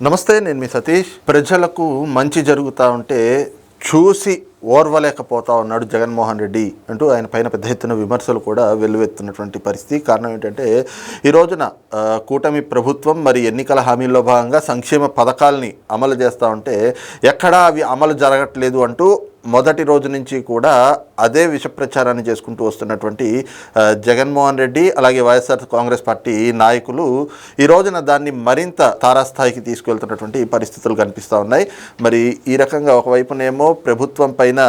నమస్తే నేను మీ సతీష్. ప్రజలకు మంచి జరుగుతూ ఉంటే చూసి ఓర్వలేకపోతా ఉన్నాడు జగన్మోహన్ రెడ్డి అంటూ ఆయన పైన పెద్ద ఎత్తున విమర్శలు కూడా వెల్లువెత్తున్నటువంటి పరిస్థితి. కారణం ఏంటంటే ఈ రోజున కూటమి ప్రభుత్వం మరి ఎన్నికల హామీల్లో భాగంగా సంక్షేమ పథకాల్ని అమలు చేస్తూ ఉంటే ఎక్కడా అవి అమలు జరగట్లేదు అంటూ మొదటి రోజు నుంచి కూడా అదే విష ప్రచారాన్ని చేసుకుంటూ వస్తున్నటువంటి జగన్మోహన్ రెడ్డి అలాగే వైఎస్ఆర్ కాంగ్రెస్ పార్టీ నాయకులు ఈ రోజున దాన్ని మరింత తారాస్థాయికి తీసుకెళ్తున్నటువంటి పరిస్థితులు కనిపిస్తూ ఉన్నాయి. మరి ఈ రకంగా ఒకవైపునేమో ప్రభుత్వం పైన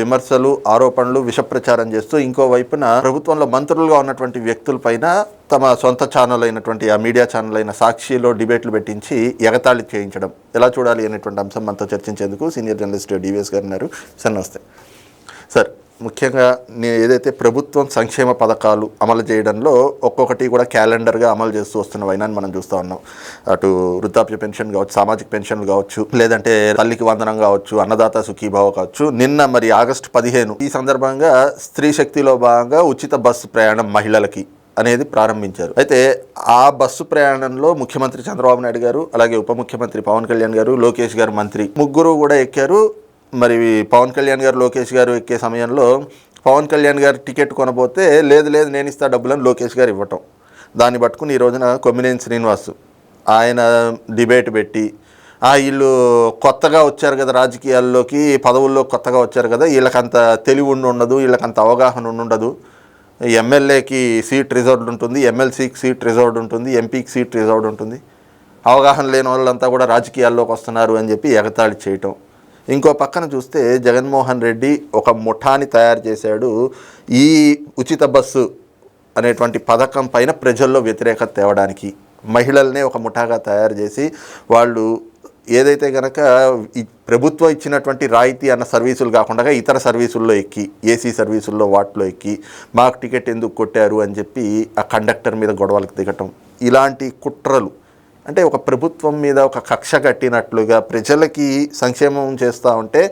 విమర్శలు ఆరోపణలు విష ప్రచారం చేస్తూ ఇంకో వైపున ప్రభుత్వంలో మంత్రులుగా ఉన్నటువంటి వ్యక్తులపైన తమ సొంత ఛానల్ అయినటువంటి ఆ మీడియా ఛానల్ అయిన సాక్షిలో డిబేట్లు పెట్టించి ఎగతాళి చేయించడం. ఎలా చూడాలి అనేటువంటి అంశం మనతో చర్చించేందుకు సీనియర్ జర్నలిస్ట్ డివిఎస్ గారు ఉన్నారు. సార్ నమస్తే. సార్ ముఖ్యంగా నేను ఏదైతే ప్రభుత్వం సంక్షేమ పథకాలు అమలు చేయడంలో ఒక్కొక్కటి కూడా క్యాలెండర్గా అమలు చేస్తూ వస్తున్న వైనాన్ని మనం చూస్తూ ఉన్నాం. అటు వృద్ధాప్య పెన్షన్ కావచ్చు సామాజిక పెన్షన్లు కావచ్చు లేదంటే తల్లికి వందనం కావచ్చు అన్నదాత సుఖీభావ కావచ్చు. నిన్న మరి ఆగస్టు పదిహేను ఈ సందర్భంగా స్త్రీ శక్తిలో భాగంగా ఉచిత బస్సు ప్రయాణం మహిళలకి అనేది ప్రారంభించారు. అయితే ఆ బస్సు ప్రయాణంలో ముఖ్యమంత్రి చంద్రబాబు నాయుడు గారు అలాగే ఉప ముఖ్యమంత్రి పవన్ కళ్యాణ్ గారు లోకేష్ గారు మంత్రి ముగ్గురు కూడా ఎక్కారు. మరి పవన్ కళ్యాణ్ గారు లోకేష్ గారు ఎక్కే సమయంలో పవన్ కళ్యాణ్ గారు టికెట్ కొనబోతే లేదు లేదు నేను ఇస్తా డబ్బులను లోకేష్ గారు ఇవ్వటం. దాన్ని పట్టుకుని ఈ రోజున కొమ్మినేని శ్రీనివాస్ ఆయన డిబేట్ పెట్టి ఆ వీళ్ళు కొత్తగా వచ్చారు కదా రాజకీయాల్లోకి పదవుల్లో కొత్తగా వచ్చారు కదా వీళ్ళకంత తెలివి ఉండి ఉండదు వీళ్ళకంత అవగాహన ఉండి ఉండదు. ఎమ్మెల్యేకి సీట్ రిజర్వ్డ్ ఉంటుంది ఎమ్మెల్సీకి సీట్ రిజర్వ్డ్ ఉంటుంది ఎంపీకి సీట్ రిజర్వ్డ్ ఉంటుంది. అవగాహన లేని వాళ్ళంతా కూడా రాజకీయాల్లోకి వస్తున్నారు అని చెప్పి ఎగతాళి చేయటం. ఇంకో పక్కన చూస్తే జగన్మోహన్ రెడ్డి ఒక ముఠాని తయారు చేశాడు. ఈ ఉచిత బస్సు అనేటువంటి పథకం పైన ప్రజల్లో వ్యతిరేకత తేవడానికి. మహిళల్నే ఒక ముఠాగా తయారు చేసి వాళ్ళు ఏదైతే కనుక ఈ ప్రభుత్వం ఇచ్చినటువంటి రాయితీ అన్న సర్వీసులు కాకుండా ఇతర సర్వీసుల్లో ఎక్కి ఏసీ సర్వీసుల్లో వాటిలో ఎక్కి మాకు టికెట్ ఎందుకు కొట్టారు అని చెప్పి ఆ కండక్టర్ మీద గొడవలకు దిగటం. ఇలాంటి కుట్రలు అంటే ఒక ప్రభుత్వం మీద ఒక కక్ష కట్టినట్లుగా ప్రజలకి సంక్షేమం చేస్తూ ఉంటే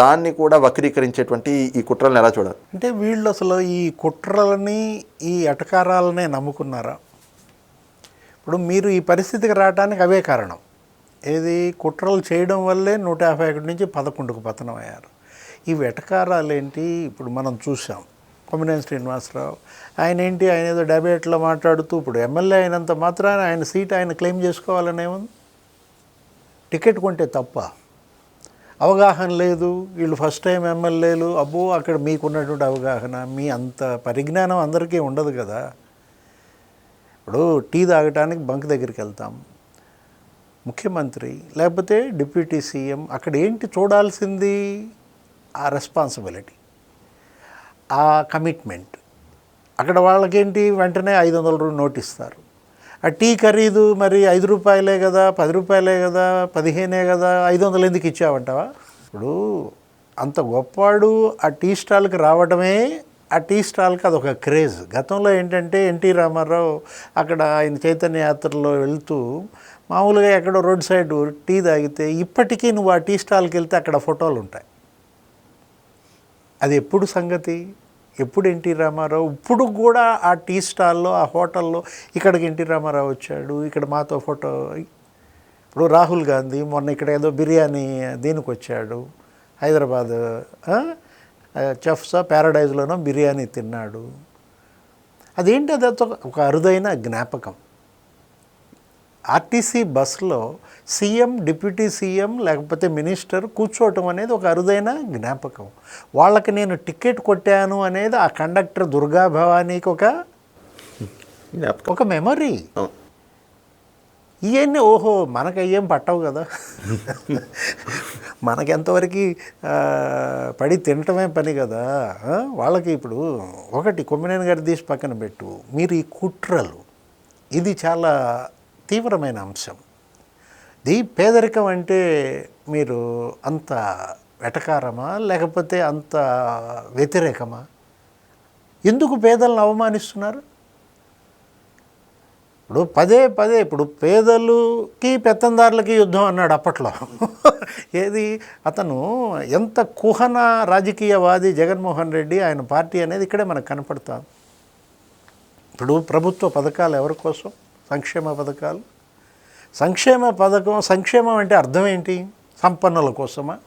దాన్ని కూడా వక్రీకరించేటువంటి ఈ కుట్రలను ఎలా చూడాలి? అంటే వీళ్ళు అసలు ఈ కుట్రలని ఈ అటకారాలనే నమ్ముకున్నారా? ఇప్పుడు మీరు ఈ పరిస్థితికి రావడానికి అవే కారణం. ఏది కుట్రలు చేయడం వల్లే నూట యాభై ఒకటి నుంచి పదకొండుకు పతనం అయ్యారు ఈ వెటకారాలు ఏంటి ఇప్పుడు మనం చూసాం కొమ్మినేని శ్రీనివాసరావు ఆయన ఏంటి? ఆయన ఏదో డెబేట్లో మాట్లాడుతూ ఇప్పుడు ఎమ్మెల్యే అయినంత మాత్రాన ఆయన సీట్ ఆయన క్లెయిమ్ చేసుకోవాలని టికెట్ కొంటే తప్ప అవగాహన లేదు. వీళ్ళు ఫస్ట్ టైం ఎమ్మెల్యేలు. అబ్బో అక్కడ మీకున్నటువంటి అవగాహన మీ అంత పరిజ్ఞానం అందరికీ ఉండదు కదా. ఇప్పుడు టీ తాగటానికి బంక్ దగ్గరికి వెళ్తాం. ముఖ్యమంత్రి లేకపోతే డిప్యూటీ సీఎం అక్కడ ఏంటి చూడాల్సింది? ఆ రెస్పాన్సిబిలిటీ ఆ కమిట్మెంట్ అక్కడ వాళ్ళకేంటి? వెంటనే ఐదు వందల రూపాయలు నోటిస్తారు. ఆ టీ ఖరీదు మరి ఐదు రూపాయలే కదా పది రూపాయలే కదా పదిహేనే కదా ఐదు వందలు ఎందుకు ఇచ్చావంటావా? ఇప్పుడు అంత గొప్పవాడు ఆ టీ స్టాల్కి రావడమే ఆ టీ స్టాల్కి అదొక క్రేజ్. గతంలో ఏంటంటే ఎన్టీ రామారావు అక్కడ ఆయన చైతన్య యాత్రలో వెళ్తూ మామూలుగా ఎక్కడో రోడ్ సైడ్ టీ తాగితే ఇప్పటికీ నువ్వు ఆ టీ స్టాల్కి వెళ్తే అక్కడ ఫోటోలు ఉంటాయి. అది ఎప్పుడు సంగతి? ఎప్పుడు ఎన్టీ రామారావు? ఇప్పుడు కూడా ఆ టీ స్టాల్లో ఆ హోటల్లో ఇక్కడికి ఎన్టీ రామారావు వచ్చాడు ఇక్కడ మాతో ఫోటో ఇప్పుడు రాహుల్ గాంధీ మొన్న ఇక్కడ ఏదో బిర్యానీ దీనికి వచ్చాడు హైదరాబాద్ చెఫ్స్ చెఫ్సా ప్యారడైజ్లోనో బిర్యానీ తిన్నాడు. అదేంటి అది? ఒక అరుదైన జ్ఞాపకం. ఆర్టీసీ బస్సులో సీఎం డిప్యూటీ సీఎం లేకపోతే మినిస్టర్ కూర్చోవటం అనేది ఒక అరుదైన జ్ఞాపకం. వాళ్ళకి నేను టికెట్ కొట్టాను అనేది ఆ కండక్టర్ దుర్గా భవానీకి ఒక ఒక మెమరీ. ఇవన్నీ ఓహో మనకు అయ్యేం పట్టవు కదా. మనకి ఎంతవరకు ఆ, పడి తినటమే పని కదా? వాళ్ళకి ఇప్పుడు ఒకటి కొమ్మినేని గారి తీసి పక్కన పెట్టు. మీరు ఈ కుట్రలు ఇది చాలా తీవ్రమైన అంశం. ది పేదరికం అంటే మీరు అంత వెటకారమా? లేకపోతే అంత వ్యతిరేకమా? ఎందుకు పేదలను అవమానిస్తున్నారు? ఇప్పుడు పదే పదే ఇప్పుడు పేదలకి పెత్తందారులకి యుద్ధం అన్నాడు అప్పట్లో. ఏది? అతను ఎంత కుహన రాజకీయవాది జగన్మోహన్ రెడ్డి ఆయన పార్టీ అనేది ఇక్కడే మనకు కనపడతాం. ఇప్పుడు ప్రభుత్వ పథకాలు ఎవరి కోసం? సంక్షేమ పథకాలు. సంక్షేమ పథకం సంక్షేమం అంటే అర్థం ఏంటి? సంపన్నుల కోసమా?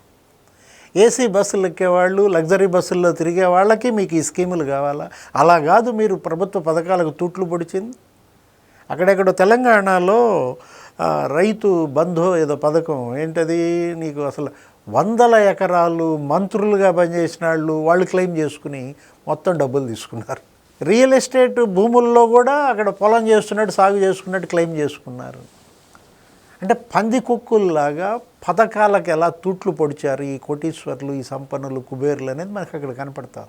ఏసీ బస్సులు ఎక్కేవాళ్ళు లగ్జరీ బస్సుల్లో తిరిగే వాళ్ళకి మీకు ఈ స్కీములు కావాలా? అలా కాదు మీరు ప్రభుత్వ పథకాలకు తూట్లు పొడిచింది. అక్కడెక్కడ తెలంగాణలో రైతు బంధు ఏదో పథకం. ఏంటది? నీకు అసలు వందల ఎకరాలు మంత్రులుగా పనిచేసిన వాళ్ళు వాళ్ళు క్లెయిమ్ చేసుకుని మొత్తం డబ్బులు తీసుకున్నారు. రియల్ ఎస్టేట్ భూముల్లో కూడా అక్కడ పొలం చేస్తున్నట్టు సాగు చేసుకున్నట్టు క్లెయిమ్ చేసుకున్నారు. అంటే పంది కుక్కుల్లాగా పథకాలకు ఎలా తూట్లు పొడిచారు ఈ కోటీశ్వర్లు ఈ సంపన్నులు కుబేరులు అనేది మనకు అక్కడ కనపడుతుంది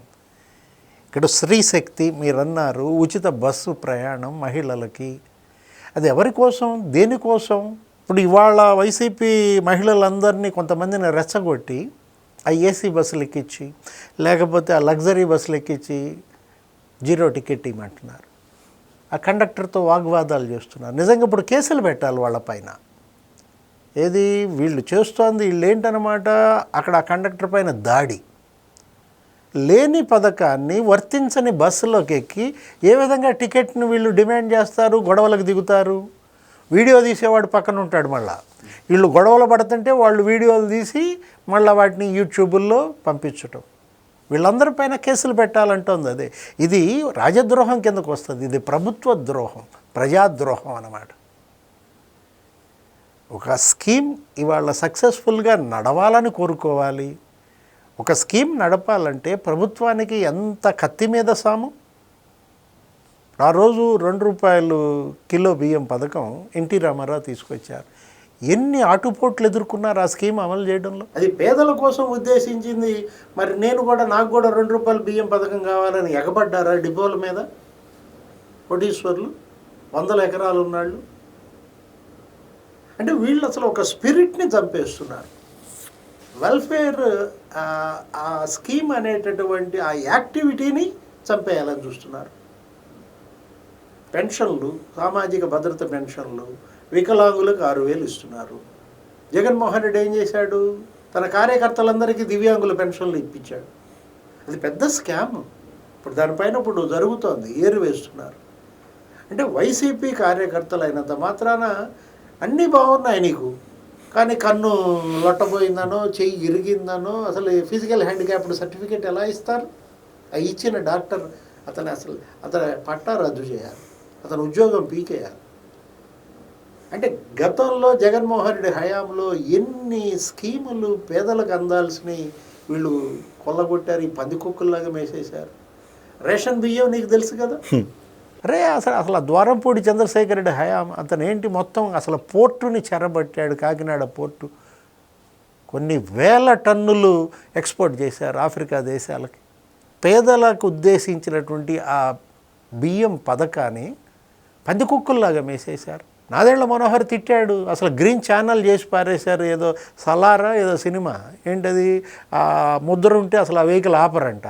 ఇక్కడ స్త్రీశక్తి మీరు అన్నారు ఉచిత బస్సు ప్రయాణం మహిళలకి. అది ఎవరి కోసం? దేనికోసం ఇప్పుడు ఇవాళ వైసీపీ మహిళలందరినీ కొంతమందిని రెచ్చగొట్టి ఆ ఏసీ బస్సులు ఎక్కించి లేకపోతే ఆ లగ్జరీ బస్సులు ఎక్కించి జీరో టికెట్ ఇవ్వమంటున్నారు ఆ కండక్టర్తో వాగ్వాదాలు చేస్తున్నారు. నిజంగా ఇప్పుడు కేసులు పెట్టాలి వాళ్ళపైన ఏది? వీళ్ళు చేస్తోంది వీళ్ళు ఏంటనమాట అక్కడ ఆ కండక్టర్ పైన దాడి. లేని పథకాన్ని వర్తించని బస్సులోకి ఎక్కి ఏ విధంగా టికెట్ను వీళ్ళు డిమాండ్ చేస్తారు? గొడవలకు దిగుతారు? వీడియో తీసేవాడు పక్కన ఉంటాడు మళ్ళా. వీళ్ళు గొడవలు పడుతుంటే వాళ్ళు వీడియోలు తీసి మళ్ళీ వాటిని యూట్యూబుల్లో పంపించటం. వీళ్ళందరి పైన కేసులు పెట్టాలంటుంది అదే. ఇది రాజద్రోహం కిందకు వస్తుంది. ఇది ప్రభుత్వ ద్రోహం ప్రజాద్రోహం అన్నమాట. ఒక స్కీమ్ ఇవాళ సక్సెస్ఫుల్గా నడవాలని కోరుకోవాలి. ఒక స్కీమ్ నడపాలంటే ప్రభుత్వానికి ఎంత కత్తి మీద సాము? ఆ రోజు రెండు రూపాయలు కిలో బియ్యం పథకం ఎన్టీ రామారావు తీసుకొచ్చారు. ఎన్ని ఆటుపోట్లు ఎదుర్కొన్నారు ఆ స్కీమ్ అమలు చేయడంలో? అది పేదల కోసం ఉద్దేశించింది. మరి నేను కూడా నాకు కూడా రెండు రూపాయల బియ్యం పథకం కావాలని ఎగబడ్డారా డిపోల మీద? కోటీశ్వర్లు వందల ఎకరాలు ఉన్నాళ్ళు. అంటే వీళ్ళు అసలు ఒక స్పిరిట్ని చంపేస్తున్నారు. వెల్ఫేర్ ఆ, ఆ స్కీమ్ అనేటటువంటి ఆ యాక్టివిటీని చంపేయాలని చూస్తున్నారు. పెన్షన్లు సామాజిక భద్రత పెన్షన్లు వికలాంగులకు ఆరు వేలు ఇస్తున్నారు. జగన్మోహన్ రెడ్డి ఏం చేశాడు? తన కార్యకర్తలందరికీ దివ్యాంగుల పెన్షన్లు ఇప్పించాడు. అది పెద్ద స్కామ్. ఇప్పుడు దానిపైన ఇప్పుడు జరుగుతోంది. ఏరు వేస్తున్నారు. అంటే వైసీపీ కార్యకర్తలు అయినంత మాత్రాన అన్నీ బాగున్నాయి నీకు. కానీ కన్ను లొట్టబోయిందనో చెయ్యి ఇరిగిందనో అసలు ఫిజికల్ హ్యాండిక్యాప్డ్ సర్టిఫికేట్ ఎలా ఇస్తారు? ఆ ఇచ్చిన డాక్టర్ అతను అసలు అతని పట్టా రద్దు చేయాలి. అతను ఉద్యోగం పీకేయాలి. అంటే గతంలో జగన్మోహన్ రెడ్డి హయాంలో ఎన్ని స్కీములు పేదలకు అందాల్సినవి వీళ్ళు కొల్లగొట్టారు ఈ పంది కుక్కల్లాగా మేసేశారు. రేషన్ బియ్యం నీకు తెలుసు కదా? రే అసలు అసలు ద్వారంపూడి చంద్రశేఖర్ రెడ్డి హయాం అతను ఏంటి మొత్తం అసలు పోర్టుని చెరబట్టాడు కాకినాడ పోర్టు. కొన్ని వేల టన్నులు ఎక్స్పోర్ట్ చేశారు ఆఫ్రికా దేశాలకి. పేదలకు ఉద్దేశించినటువంటి ఆ బియ్యం పథకాన్ని పందికుక్కుల్లాగా మేసేశారు. నాదేళ్ళ మనోహర్ తిట్టాడు. అసలు గ్రీన్ ఛానల్ చేసి పారేశారు. ఏదో సలారా ఏదో సినిమా. ఏంటది? ముద్ర ఉంటే అసలు ఆ వెహికల్ ఆపరంట.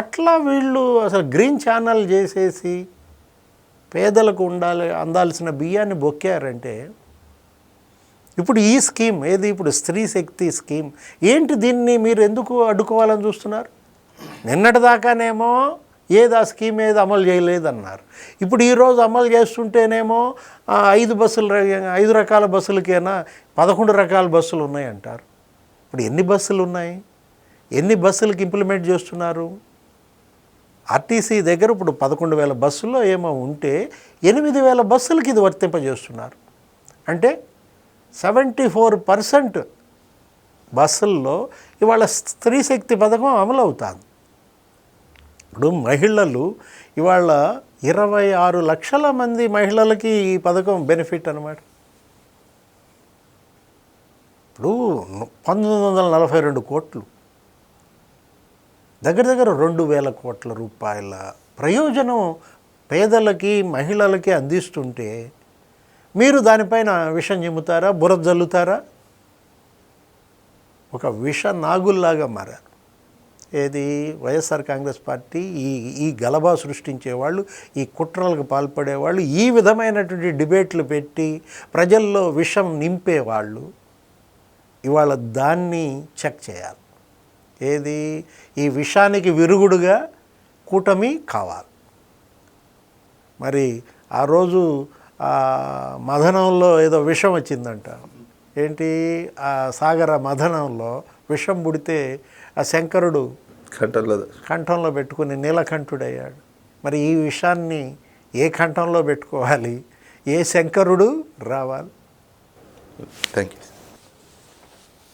అట్లా వీళ్ళు అసలు గ్రీన్ ఛానల్ చేసేసి పేదలకు ఉండాలి అందాల్సిన బియ్యాన్ని బొక్కారంటే ఇప్పుడు ఈ స్కీమ్ ఏది? ఇప్పుడు స్త్రీ శక్తి స్కీమ్. ఏంటి దీన్ని మీరు ఎందుకు అడ్డుకోవాలని చూస్తున్నారు? నిన్నటిదాకానేమో ఏది ఆ స్కీమ్ ఏది అమలు చేయలేదన్నారు. ఇప్పుడు ఈరోజు అమలు చేస్తుంటేనేమో ఐదు బస్సులు ఐదు రకాల బస్సులకైనా పదకొండు రకాల బస్సులు ఉన్నాయంటారు. ఇప్పుడు ఎన్ని బస్సులు ఉన్నాయి? ఎన్ని బస్సులకి ఇంప్లిమెంట్ చేస్తున్నారు? ఆర్టీసీ దగ్గర ఇప్పుడు పదకొండు వేల బస్సుల్లో ఏమో ఉంటే ఎనిమిది వేల బస్సులకి ఇది వర్తింపజేస్తున్నారు. అంటే సెవెంటీ ఫోర్ పర్సెంట్ బస్సుల్లో ఇవాళ స్త్రీ శక్తి పథకం అమలు అవుతుంది ఇప్పుడు మహిళలు ఇవాళ ఇరవై ఆరు లక్షల మంది మహిళలకి ఈ పథకం బెనిఫిట్ అనమాట ఇప్పుడు పంతొమ్మిది వందల నలభై రెండు కోట్లు. దగ్గర దగ్గర రెండు వేల కోట్ల రూపాయల ప్రయోజనం పేదలకి మహిళలకి అందిస్తుంటే మీరు దానిపైన విషం చెమ్ముతారా బురద జల్లుతారా? ఒక విష నాగుల్లాగా మారారు. ఏది? వైఎస్ఆర్ కాంగ్రెస్ పార్టీ ఈ ఈ గలబా సృష్టించేవాళ్ళు ఈ కుట్రలకు పాల్పడేవాళ్ళు ఈ విధమైనటువంటి డిబేట్లు పెట్టి ప్రజల్లో విషం నింపేవాళ్ళు ఇవాళ దాన్ని చెక్ చేయాలి. ఏది? ఈ విషానికి విరుగుడుగా కూటమి కావాలి. మరి ఆ రోజు మథనంలో మదనంలో ఏదో విషం వచ్చిందంట. ఏంటి? ఆ సాగర మదనంలో విషం పుడితే ఆ శంకరుడు కంటల్లో కంఠంలో పెట్టుకుని నీలకంఠుడయ్యాడు. మరి ఈ విషయాన్ని ఏ కంఠంలో పెట్టుకోవాలి? ఏ శంకరుడు రావాలి? Thank you